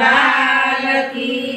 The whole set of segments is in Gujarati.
લાલ કી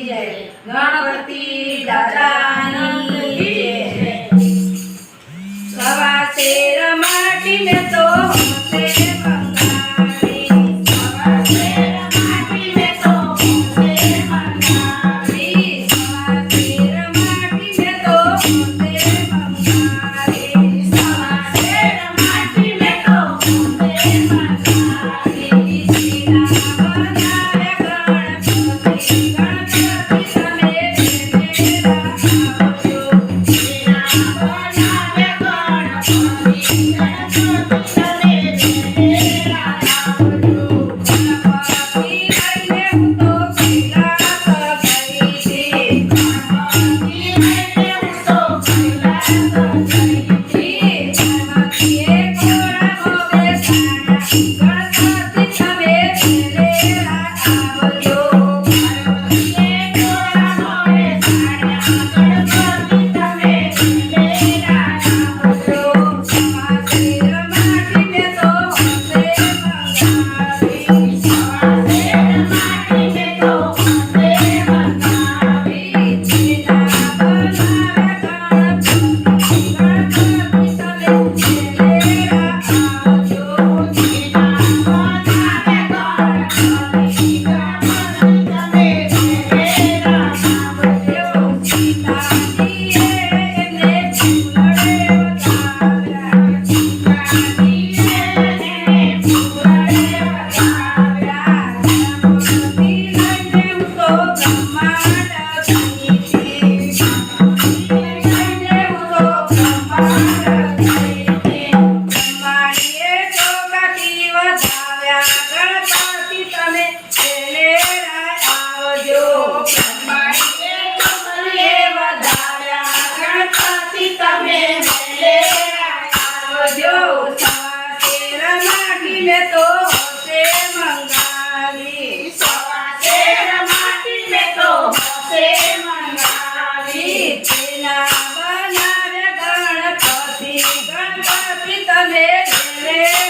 મંગાવી સવાસેર માટી તો હસે મંગાવી પેલા બનાવે ગણપતિ ગણપતિ તમે ઘરે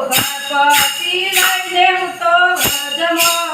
ભગપતિ લઈને હું તો વ્રજમાં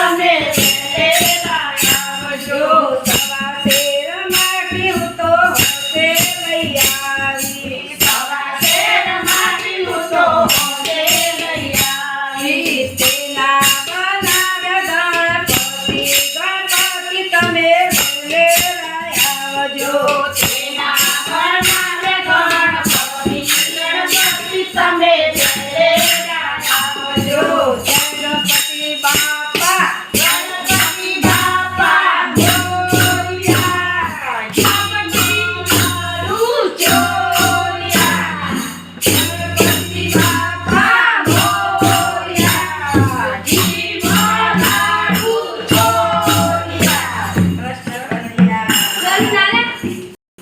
I Thomas.